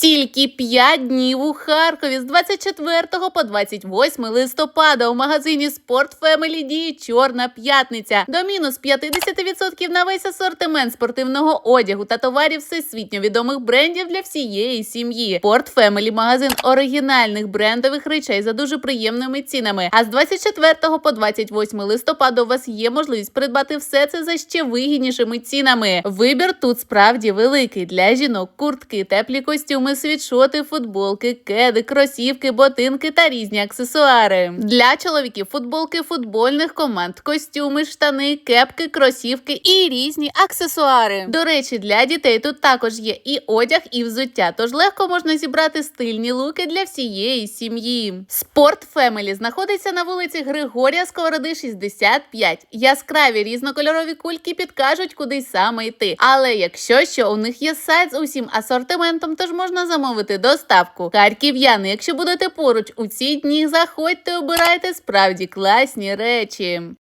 Тільки 5 днів у Харкові з 24 по 28 листопада у магазині Sport Family діє Чорна п'ятниця. До мінус 50% на весь асортимент спортивного одягу та товарів всесвітньо відомих брендів для всієї сім'ї. Sport Family – магазин оригінальних брендових речей за дуже приємними цінами. А з 24 по 28 листопада у вас є можливість придбати все це за ще вигіднішими цінами. Вибір тут справді великий для жінок, куртки, теплі костюми, світшоти, футболки, кеди, кросівки, ботинки та різні аксесуари. Для чоловіків футболки футбольних команд, костюми, штани, кепки, кросівки і різні аксесуари. До речі, для дітей тут також є і одяг, і взуття, тож легко можна зібрати стильні луки для всієї сім'ї. Спорт Family знаходиться на вулиці Григорія Сковороди, 65. Яскраві різнокольорові кульки підкажуть, куди саме йти. Але якщо що, у них є сайт з усім асортиментом, тож можна замовити доставку. Харків'яни, якщо будете поруч у ці дні, заходьте, обирайте справді класні речі.